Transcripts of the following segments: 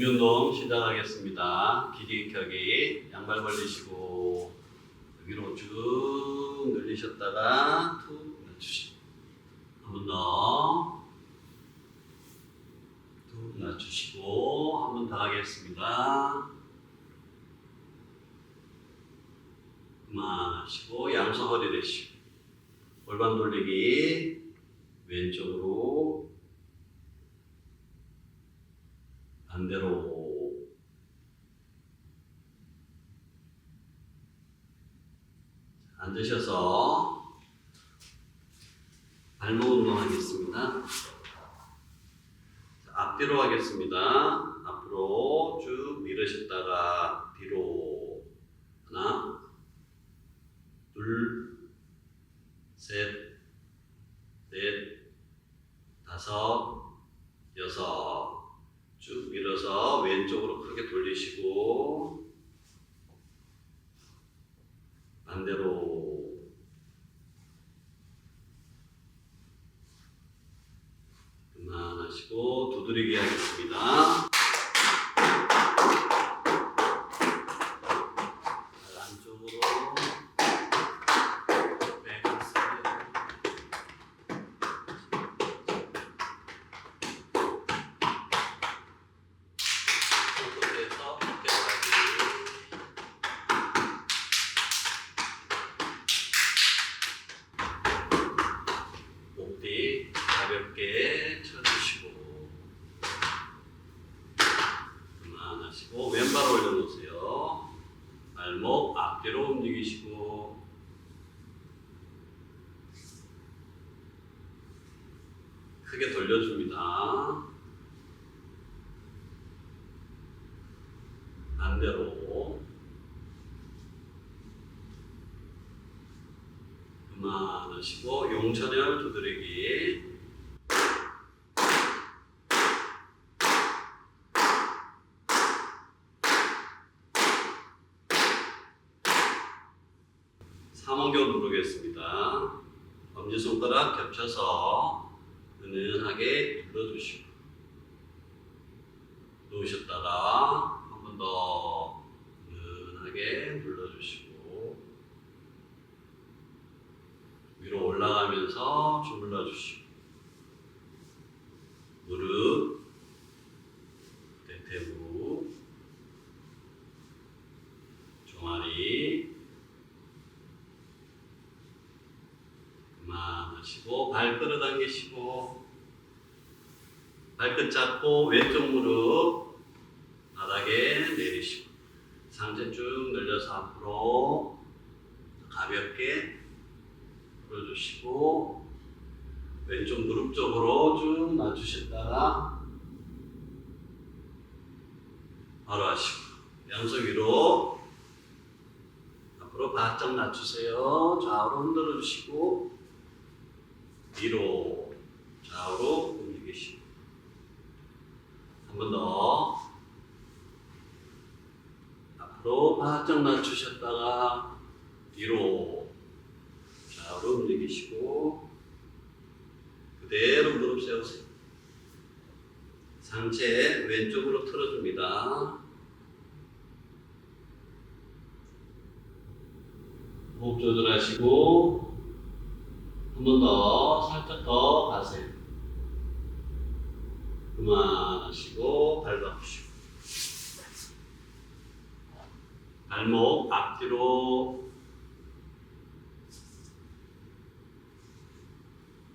운동 시작하겠습니다. 기기 켜기 양발 벌리시고 여기로 쭉 늘리셨다가 툭 낮추시고 한 번 더. 툭 낮추시고 한 번 더 하겠습니다. 그만하시고 양손 허리 대시고 골반 돌리기 왼쪽으로 반대로 앉으셔서 발목 운동하겠습니다. 자, 앞뒤로 하겠습니다. 앞으로 쭉 밀으셨다가 뒤로 하나, 둘, 셋, 넷, 다섯, 여섯. 쭉 밀어서 왼쪽으로 크게 돌리시고 반대로 그만하시고 두드리기 하겠습니다. 발 안쪽으로 빼겠습니다. 손끝에서 어깨까지 목뒤 가볍게 쳐주시고 그만하시고 왼발 올려놓으세요 발목 앞뒤로 움직이시고 크게 돌려줍니다. 반대로. 그만하시고 용천열 두드리기. 삼원교 누르겠습니다. 엄지손가락 겹쳐서 은은하게 눌러주시고. 놓으셨다가 한 번 더 은은하게 눌러주시고. 위로 올라가면서 주물러 주시고. 무릎 대퇴부 종아리 그만하시고 발 끌어당기시고 발끝 잡고 왼쪽 무릎 바닥에 내리시고 상체 쭉 늘려서 앞으로 가볍게 풀어주시고 왼쪽 무릎 쪽으로 쭉 낮추셨다가 바로 하시고 양손 위로 앞으로 바짝 낮추세요. 좌우로 흔들어 주시고 위로 좌우로 한번더 앞으로 바짝 낮추셨다가 뒤로 좌우로 움직이시고 그대로 무릎 세우세요. 상체 왼쪽으로 틀어줍니다. 호흡 조절하시고 한 번 더 살짝 더 가세요. 그만하시고 발 바꾸시고. 발목 앞뒤로.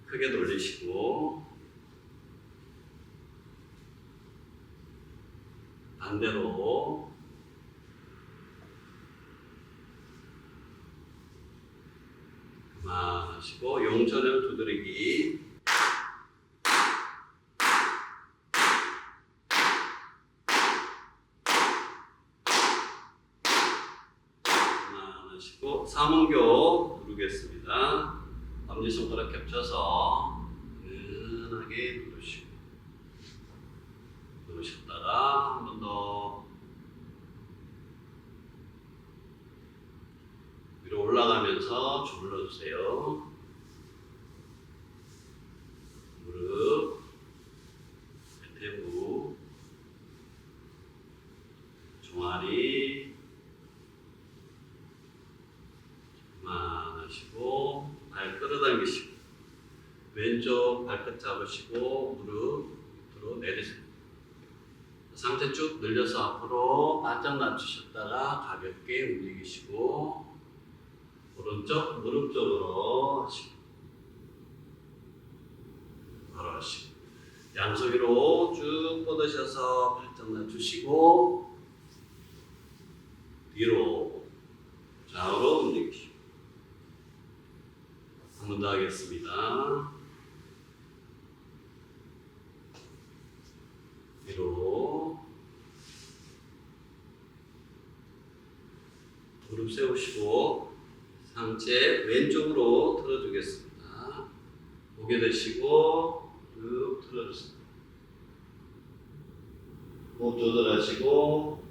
크게 돌리시고. 반대로. 그만하시고 용천을 두드리기 그만하시고 삼원교 누르겠습니다. 엄지 손가락 겹쳐서 은은하게 누르시고 누르셨다가 한 번 더 위로 올라가면서 주물러 주세요. 무릎, 잡으시고 발 끌어당기시고 왼쪽 발끝 잡으시고 무릎 밑으로 내리세요. 상체 쭉 늘려서 앞으로 바짝 낮추셨다가 가볍게 움직이시고 오른쪽 무릎 쪽으로 하시고 바로 하시고 양손 위로 쭉 뻗으셔서 발등 낮추시고 뒤로 좌우로 한 번 더 하겠습니다. 뒤로 무릎 세우시고 상체 왼쪽으로 틀어주겠습니다. 고개 드시고 쭉 틀어주세요. 호흡 조절하시고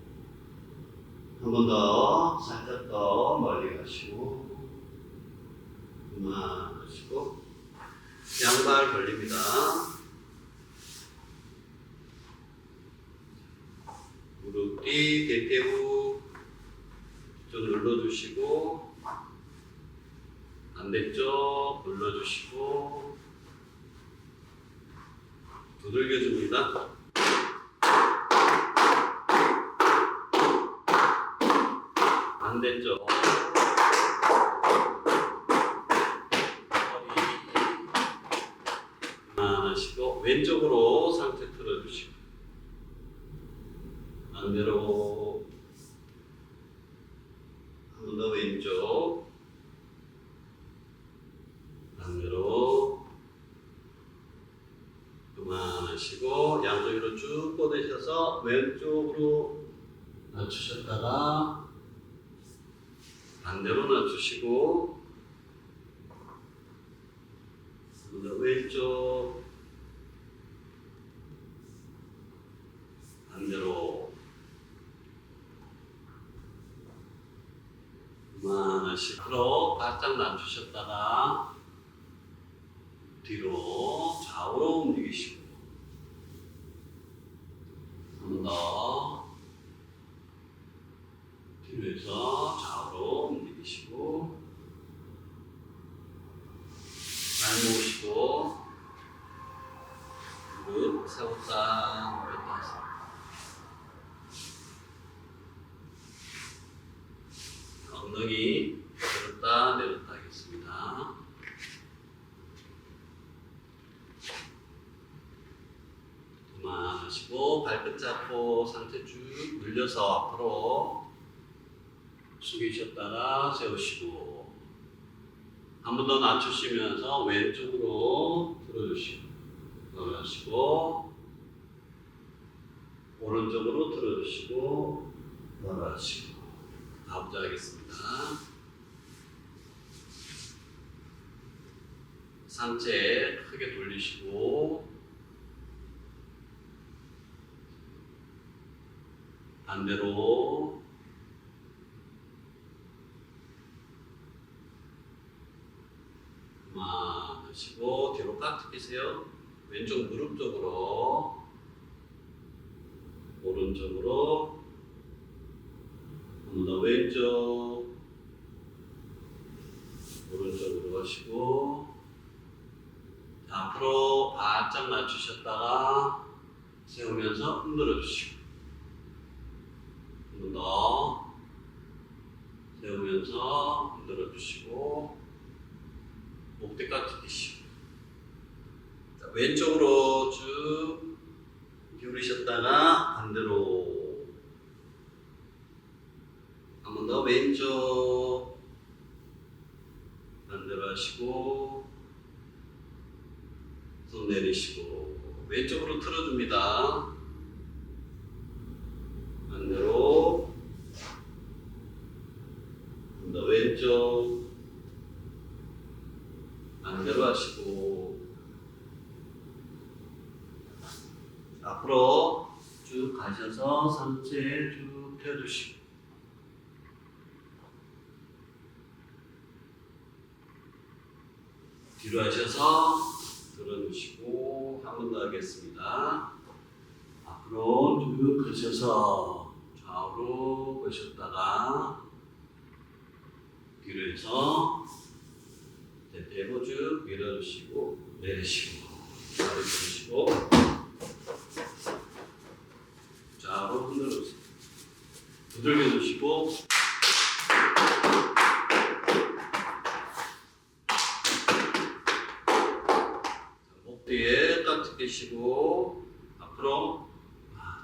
한 번 더 살짝 더 멀리 가시고 그만 하시고 양발 벌립니다. 무릎 뒤 대퇴부 좀 눌러주시고 반대쪽 눌러주시고 두들겨줍니다. 반대쪽 허리 하시고 왼쪽으로 상체 틀어주시고 반대로 한 번 더 왼쪽 반대로 그만하시고 양쪽으로 쭉 뻗으셔서 왼쪽으로 낮추셨다가 반대로 낮추시고 한 번 더 왼쪽 반대로 그만하시고 바짝 낮추셨다가 뒤로 움직이시고 한 번 더 뒤로 해서 좌우로 움직이시고 발 모으시고 무릎 세웠다 내렸다 엉덩이 들었다 내렸다 하겠습니다. 그만하시고 발끝 잡고 상체 쭉 늘려서 앞으로 숙이셨다가 세우시고 한 번 더 낮추시면서 왼쪽으로 들어주시고 돌아가시고 오른쪽으로 들어주시고 돌아가시고 가보자 하겠습니다. 상체 크게 돌리시고 반대로. 그만하시고 뒤로 깍 끼세요. 왼쪽 무릎 쪽으로. 오른쪽으로. 한번더 왼쪽. 오른쪽으로 가시고. 자, 앞으로 바짝 낮추셨다가 세우면서 흔들어 주시고 한번더 세우면서 흔들어 주시고 목대까지 끼시고. 자, 왼쪽으로 쭉 기울이셨다가 반대로 한 번 더 왼쪽 반대로 하시고 손 내리시고 왼쪽으로 틀어줍니다. 반대로 한 번 더 왼쪽 반대로 하시고 앞으로 쭉 가셔서 상체 쭉 펴주시고 뒤로 하셔서 들어주시고 한 번 더 하겠습니다. 앞으로 쭉 가셔서 좌우로 보셨다가 뒤로 해서 대퇴로 쭉 밀어주시고 내리시고 다리 들으시고 좌우로 흔들어 주세요. 두들겨 주시고 목 뒤에 깍지 끼시고 앞으로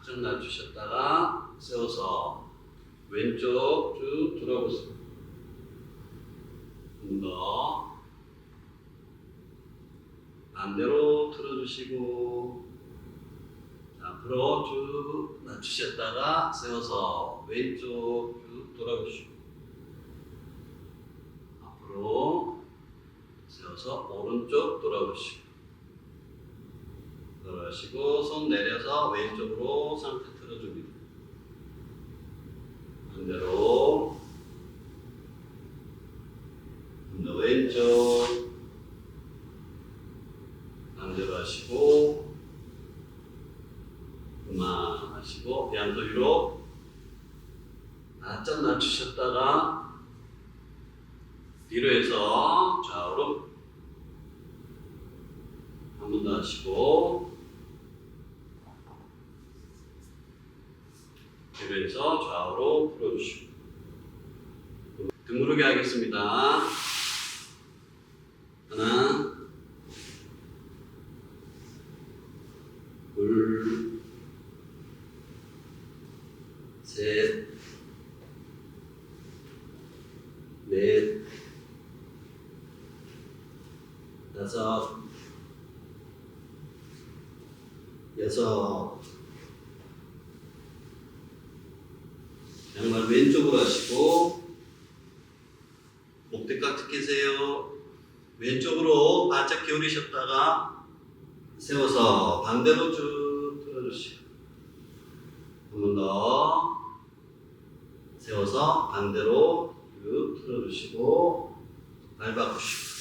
좀 낮추셨다가 세워서 왼쪽 쭉 돌아보세요. 한더 반대로 틀어주시고 앞으로 쭉 낮추셨다가 왼쪽 쭉 돌아보시고 앞으로 세워서 오른쪽 돌아보시고 돌아가시고 손 내려서 왼쪽으로 상태 틀어줍니다. 반대로 더 왼쪽 반대로 하시고 그만하시고 양도 위로 낮잠 낮추셨다가 뒤로 해서 좌우로 한번더 하시고 뒤로 해서 좌우로 풀어주시고 등무르게 하겠습니다. 하나, 둘, 셋, 넷, 다섯, 여섯. 양말 왼쪽으로 하시고 목대 깍지 끼세요. 왼쪽으로 바짝 기울이셨다가 세워서 반대로 쭉 틀어주시고 한 번 더 세워서 반대로 쭉 틀어주시고 발 바꾸시고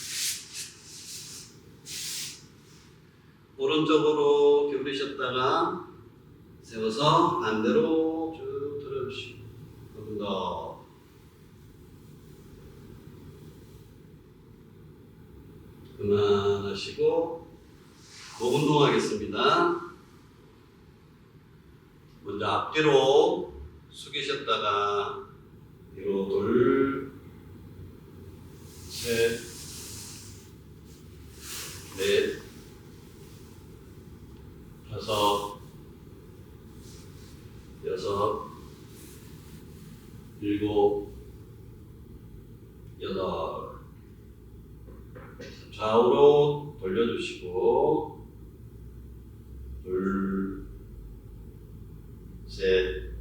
오른쪽으로 기울이셨다가 세워서 반대로 쭉 틀어주시고 한 번 더 그만하시고 목 운동하겠습니다. 먼저 앞뒤로 숙이셨다가 뒤로 둘, 셋, 넷, 다섯, 여섯, 일곱, 여덟. 좌우로 돌려주시고 둘, 셋,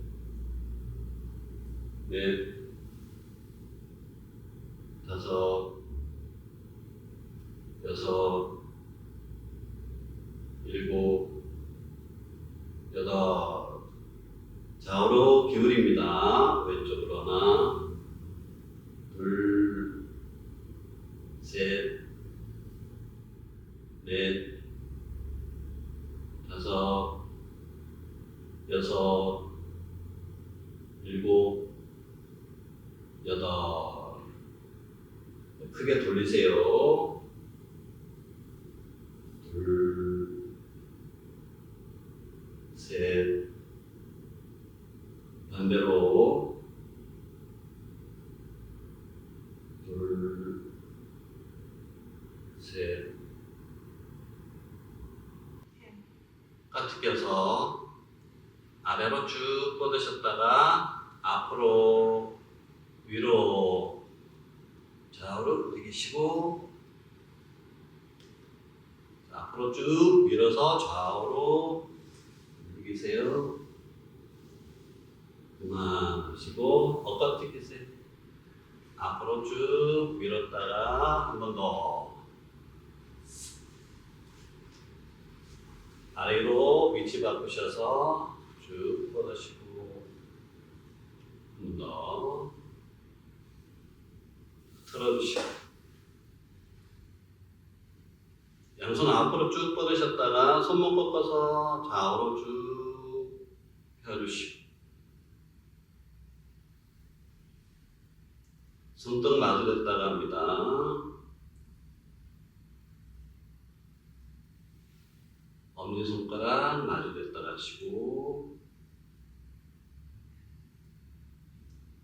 넷, 다섯, 여섯, 일곱, 여덟. 좌우로 기울입니다. 왼쪽으로 하나, 둘, 셋, 넷, 다섯, 여섯, 일곱, 여덟. 크게 돌리세요. 둘, 셋, 반대로. 둘, 셋, 까지 껴서 아래로 쭉 뻗으셨다가 앞으로 위로 좌우로 움직이시고 앞으로 쭉 밀어서 좌우로 움직이세요. 그만하시고 엇박지 끼세요. 앞으로 쭉 밀었다가 한 번 더. 아래로 위치 바꾸셔서 쭉 뻗으시고 한 번 더 틀어주시고 양손 앞으로 쭉 뻗으셨다가 손목 꺾어서 좌우로 쭉 펴주시고 손등 마주댔다가 합니다. 엄지손가락 마주댔다 가시고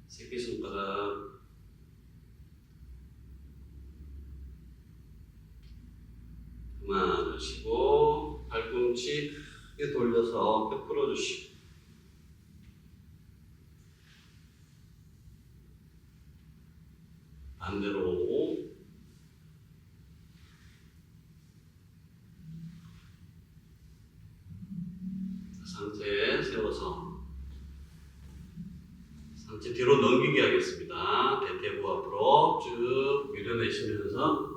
새끼손가락 그만하시고 발꿈치 돌려서 펴 풀어주시고. 반대로 상체 세워서 상체 뒤로 넘기게 하겠습니다. 대퇴부 앞으로 쭉 밀어내시면서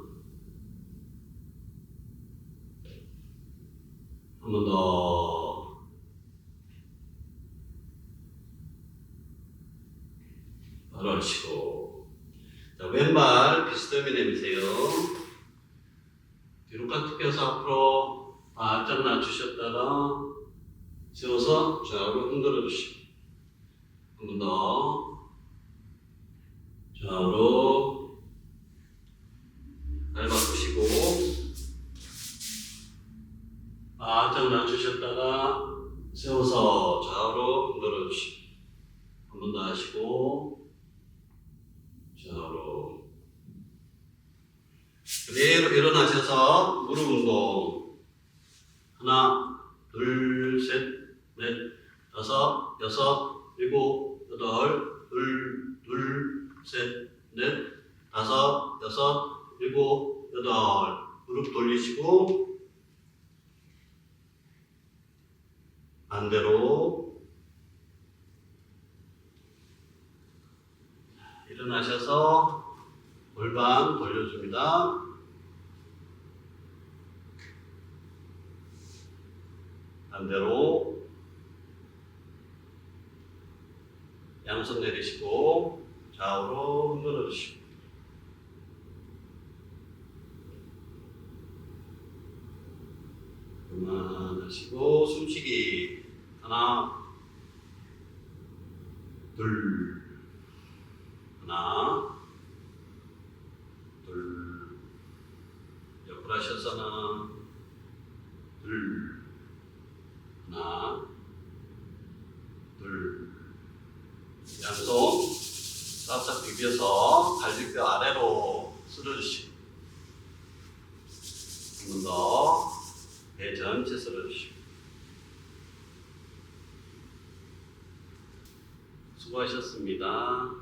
한 번 더. 하시고. 자, 왼발 비스듬히 내미세요. 뒤로 깍둑 펴서 앞으로 바짝 낮추셨다가 세워서 좌우로 흔들어 주시고. 한 번 더. 좌우로 발 바꾸시고. 바짝 낮추셨다가 세워서 좌우로 흔들어 주시고 한 번 더 하시고 좌우로. 그대로 일어나셔서 무릎 운동. 하나 둘셋넷 다섯 여섯 일곱 여덟 둘둘셋넷 다섯 여섯 일곱 여덟. 무릎 돌리시고 반대로 일어나셔서 골반 돌려줍니다. 반대로 양손 내리시고 좌우로 흔들어 주시고. 그만하시고 숨쉬기. 하나 둘 하나 둘 옆으로 하셔서 하나 둘 하나 둘 양손 싹싹 비벼서 갈비뼈 아래로 쓸어주시고 한 번 더 배 전체 쓸어주시고 수고하셨습니다.